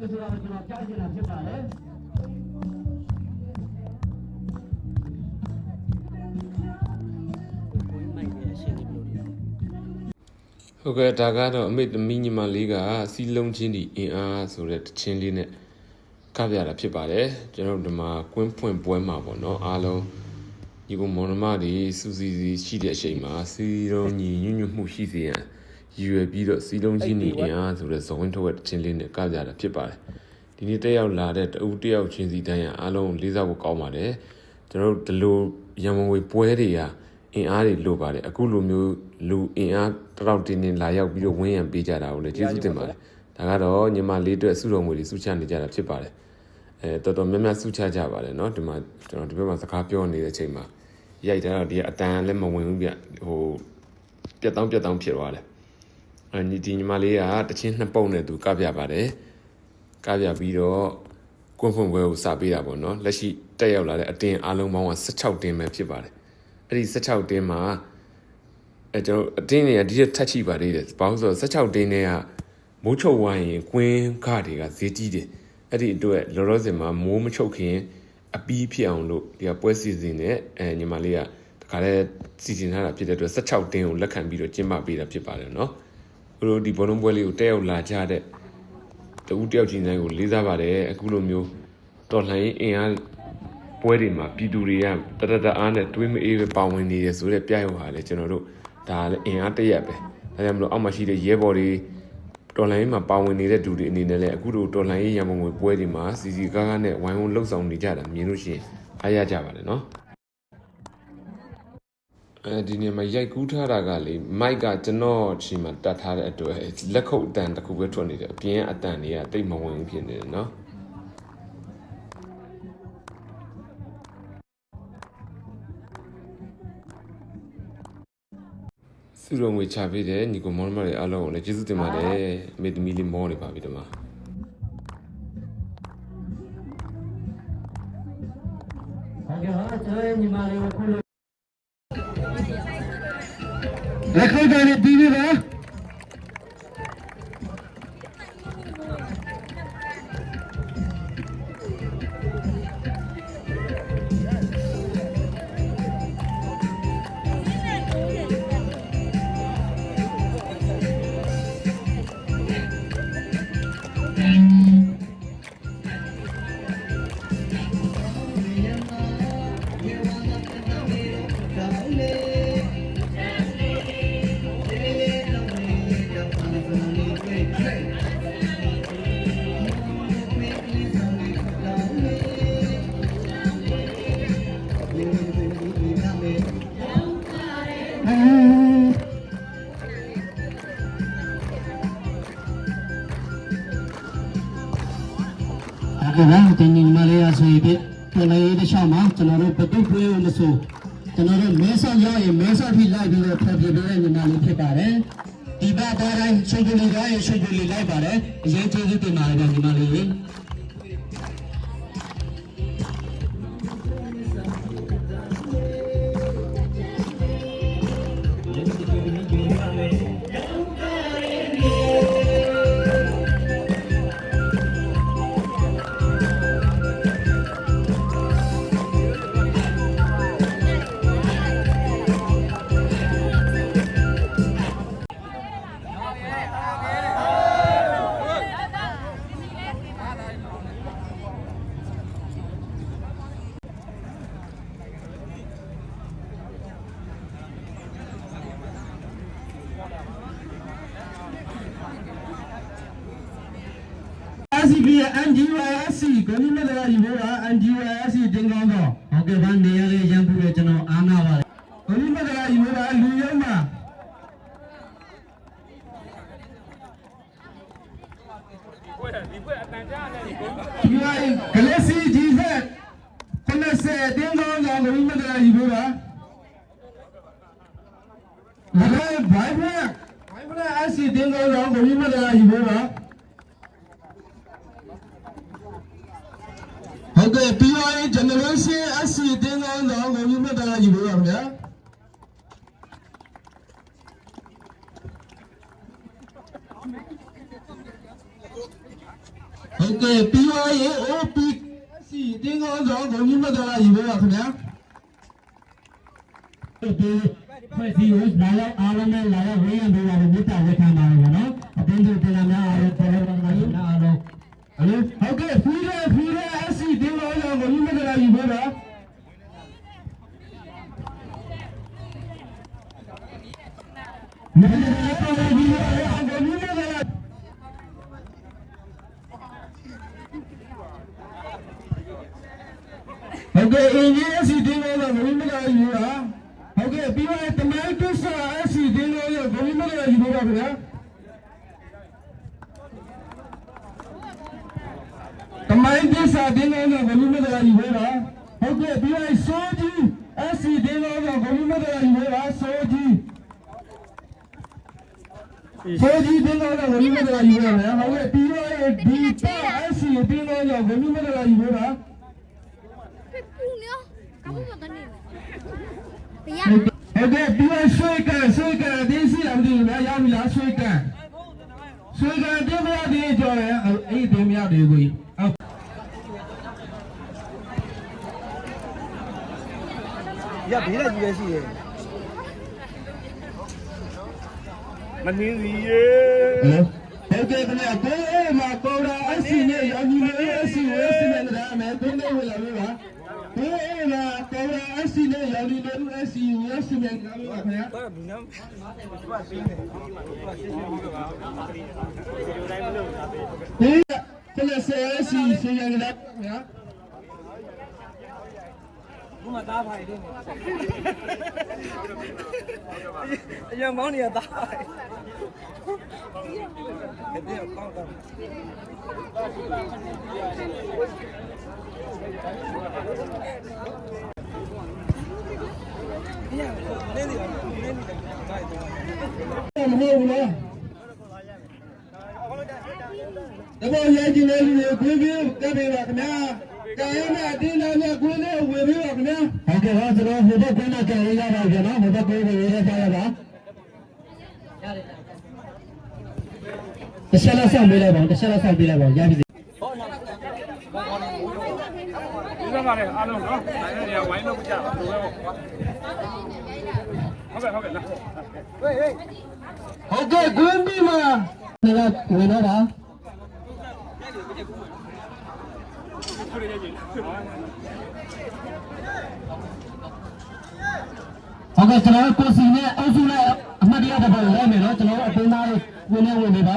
ဆိုတော့ကျွန်တော်ကြားချင်တာဖြစ်ပါတယ် ဟုတ်ကဲ့ဒါကတော့အမေသမီးညီမလေးကစီလုံးချင်းဒီအင်အားဆိုတဲ့တချင်းလေးနဲ့ကပြတာဖြစ်ပါတယ်ကျွန်တော်တို့ဒီမှာကွင်းဖွင့်ပွဲမှာပေါ့နော်အားလုံးညီကောင်မောင်နှမတွေစူစီစီရှိတဲ့အချိန်မှာစီလုံးညီညွတ်ညွတ်မှုရှိစေရန်ရည်ရွယ်ပြီးတော့စီလုံးချင်းဒီအင်အားဆိုတဲ့ဇဝင်းထုတ်တဲ့တချင်းလေးနဲ့ကပြတာဖြစ်ပါတယ်ဒီနေ့တက်ရောက်လာတဲ့တဦးတယောက်ချင်းစီတိုင်းရန်အားလုံးလေးစားဖို့ကောင်းပါတယ်ကျွန်တော်တို့ဒီလိုရန်ကုန်ဝေပွဲတွေကအင်အားတွေလိုပါတယ်အခုလိုမျိုးလူအင်အား တစ်တောက်တင်းတင်းလာရောက်ပြီးတော့ဝင်းရံပေးကြတာကိုလည်းကျေးဇူးတင်ပါတယ်ဒါကတော့ညီမလေးအတွက်စုတော်ငွေတွေစုချနေကြတာဖြစ်ပါတယ်အဲတော်တော်များများစုချကြပါတယ်เนาะဒီမှာကျွန်တော်ဒီဘက်မှာစကားပြောနေတဲ့အချိန်မှာရိုက်တာတော့ဒီကအတန်လည်းမဝင်ဘူးပြဟိုပြတ်တောင်းပြတ်တောင်းဖြစ်သွားတယ်အဲဒီဒီညီမလေးကတချင်းနှစ်ပုံနဲ့သူကပြပါတယ်ကပြပြီးတော့ကွန်းဖွင့်ပွဲကိုစပေးတာပေါ့เนาะလက်ရှိတက်ရောက်လာတဲ့အတင်းအားလုံးပေါင်းက16တင်းပဲဖြစ်ပါတယ်အဲ့ဒီ16တင်းမှာ အဲကျွန်တော်အတင်းတွေကဒီထက်ထက်ချိပါသေးတယ်ဘာလို့ဆိုတော့16တင်းတွေကမိုးချုပ်ဝိုင်းရင်ကွင်းခတွေကဈေးကြီးတယ်အဲ့ဒီအတွက်လောလောဆယ်မှာမိုးမချုပ်ခင်အပီးဖြစ်အောင်လို့ဒီကပွဲစီစဉ်နဲ့အဲညီမလေးကတခါလဲစီစဉ်ထားတာဖြစ်တဲ့အတွက်16တင်းကိုလက်ခံပြီးတော့ကျင်းပပေးတာဖြစ်ပါတယ်เนาะဘလို့ဒီဘောလုံးပွဲလေးကိုတက်ရောက်လာကြတဲ့တဦးတယောက်ချင်းတိုင်းကိုလေးစားပါတယ်အခုလိုမျိုးတော်လှန်ရေးအင်အားပွဲတွေမှာပြည်သူတွေကတတတအားနဲ့တွေးမအေးပဲပါဝင်နေတယ်ဆိုတဲ့ပြရုပ်ဟာလေကျွန်တော်တို့ ဒါလည်းအင်အားတရက်ပဲဒါကြောင့်မလို့အောက်မှာရှိတဲ့ရဲဘော်တွေတော်လှန်ရေးမှာပါဝင်နေတဲ့သူတွေအနေနဲ့လည်းအခုလိုတော်လှန်ရေးရမုံငွေပွဲတွေမှာစီစီကားကားနဲ့ဝိုင်းဝန်းလှုပ်ဆောင်နေကြတာမြင်လို့ရှိရင်အားရကြပါတယ်နော်အဲဒီနေ့မှာရိုက်ကူးထားတာကလေမိုက်ကကျွန်တော်ချိန်မှာတတ်ထားတဲ့အတွက်လက်ခုပ်အတန်တစ်ခုပဲထွက်နေတယ်အပြင်အတန်တွေကတိတ်မဝင်ဘူးဖြစ်နေတယ်နော် စုရုံငွေချပေးတယ်ညီကိုမောင်မတွေအားလုံးကိုလည်းကျေးဇူးတင်ပါတယ်အမေသမီးလေးမောနေပါပြီဒီမှာဟုတ်ကဲ့ပါကျွန်တော်ညီမလေးကိုခုလိုလက်ခိုက်တယ်ပြီးပြီပါ ဟုတ်ကဲ့ပါတင်ညီမလေးအဆိုရင်ပြတော်လေးတစ်ချောင်းမှာကျွန်တော်တို့ဘတုပွဲကိုမဆိုကျွန်တော်တို့မဲဆောက်ရောက်ရင်မဲဆောက်ထိလိုက်ပြီးတော့ဖျက်ပြပေးတဲ့ညီမလေးဖြစ်ပါတယ်ဒီဘက်ပေါ်တိုင်းဆွေကြလေးကရဆွေကြလေးလိုက်ပါတယ်အရင်ကျေးဇူးတင်ပါတယ်ညီမလေး SCP NGYSC ကိုမြင့်မြတ်ကယူဖို့က NGYSC တင်ကောင်းတော့ဟုတ်ကဲ့ဗျနေရာလေးရန်ပူတယ်ကျွန်တော်အားနာပါတယ်ကိုမြင့်မြတ်ကယူဖို့ကလူရုံးမှာဒီက Galaxy GZ 90တင်းကောင်းတော့ကိုမြင့်မြတ်ကယူဖို့ပါဒါကဘိုင်ဖရက်ဘိုင်ဖရက်အစီတင်းကောင်းတော့ဘုံမတရားယူဖို့ပါဟုတ်ကဲ့ ပြီးသွားရင် generation အစီတင်းကောင်းတော့ဘုံမတရားယူဖို့ပါခင်ဗျာဟုတ်ကဲ့ပြီးသွားရင် OPC တင်းကောင်းဆောင်ဂုဏ်ကြီးမတော်လာယူပါခင်ဗျာဒီဖွဲ့စည်းကိုလာရောက်အားလုံးနဲ့လာရောက်ဝေးရပေးပါလို့မေတ္တာဝေခံပါတယ်ဗျာနော်အတင်းစုတင်လာများအားလုံးပေါ်ပေါ်မှာနာအားလုံးဟလိုဟုတ်ကဲ့ဖီးရဲဖီးရဲ SC တင်းကောင်းဆောင်ဂုဏ်ကြီးမတော်လာယူပါပါမင်းတို့ကတော့ဒီလိုအဂုဏ်ကြီးမတော်လာ ဟုတ်ကဲ့အင်ဂျင် SC တင်းကောင်းဆောင်ဂုဏ်ကြီးမတော်လာယူပါဟုတ်ကဲ့ပြီးတော့တမိုင်းတစ္ဆာ SC တင်းကောင်းဆောင်ဂုဏ်ကြီးမတော်လာယူပါခင်ဗျာတမိုင်းပစ္စာတင်းလုံးကဘယ်လိုမှတရားယူပဲပါဟုတ်ကဲ့ပြီးရင်ဆိုကြီး SC တင်းလုံးကဘယ်လိုမှတရားယူပဲပါဆိုကြီးဆိုကြီးတင်းလုံးကဘယ်လိုမှတရားယူပဲပါဟုတ်ကဲ့ပြီးရင်ဒီပါ SC တင်းလုံးကဘယ်လိုမှတရားယူပဲ Ya. ဟုတ်ကဲ့ပြီးရင်ဆွေကဆွေကတင်းစီအောင်ဒီမှာရပြီလားဆွေကဆွေကတင်းမရသေးကြော်ရအဲ့ဒီတင်းမရသေးဘူးဟုတ်ရဘေးလိုက်ကြီးပဲရှိတယ်မနှင်းစီရေဟုတ်ကဲ့ခင်ဗျာကိုအေးမှာပေါ်တာအစီနဲ့ရောင်ကြီးလေးအစီဝဲစီနဲ့ဒါမယ်ကိုနေဝင်လာပြီ ပါကိုအေးမှာပေါ်တာအစီနဲ့ရောင်ကြီးလေးအစီဝဲစီနဲ့ဒါပါခင်ဗျာတော့ဘူးနော်ဘာရှင်းတယ်ဘာရှင်းရှင်းပြီးတော့ပါဒီတိုင်းမလို့သာပဲဒီကလည်းဆဲစီစီရနေတာခင်ဗျာဘုမသားဖိုင်တယ်အရင်မောင်းနေရသားဖိုင်တဲ့ကောင်းတော့ မဟုတ်ဘူးလားတဘောရဲကြီးလေးလေးခွေးပြေးတက်ပြီပါခင်ဗျာကာယနာအတင်းလာနဲ့ခွေးလေးဝေပြီးပါခင်ဗျာဟုတ်ကဲ့ပါကျွန်တော်ဟိုဘက်ကနဲ့ကြံရရပါဗျာနော်ဟိုဘက်ကိုဝေးရပါရပါတစ်ချက်လောက်ဆောင်ပေးလိုက်ပါတစ်ချက်လောက်ဆောင်ပေးလိုက်ပါရပြီ ဒီဘက်မှာလည်းအားလုံးနော်အဲ့ဒီဝိုင်းလို့ကြပါဘယ်လိုလဲဟုတ်ကဲ့ဟုတ်ကဲ့လားဟေးဟေးဟုတ်ကဲ့ကွင်းပြီးမှာဒီကဝင်တော့ပါဟုတ်ကဲ့ကျွန်တော်ကိုစီနဲ့အုပ်စုနဲ့အမှတ်တရတစ်ပတ်လဲမယ်နော်ကျွန်တော်အတင်းသားလေးဝင်နေဝင်နေပါ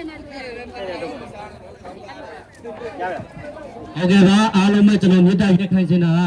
ရပါ။အဲဒါအားလုံးပဲကျွန်တော်မြတ်တာရက်ခိုင်စင်တာက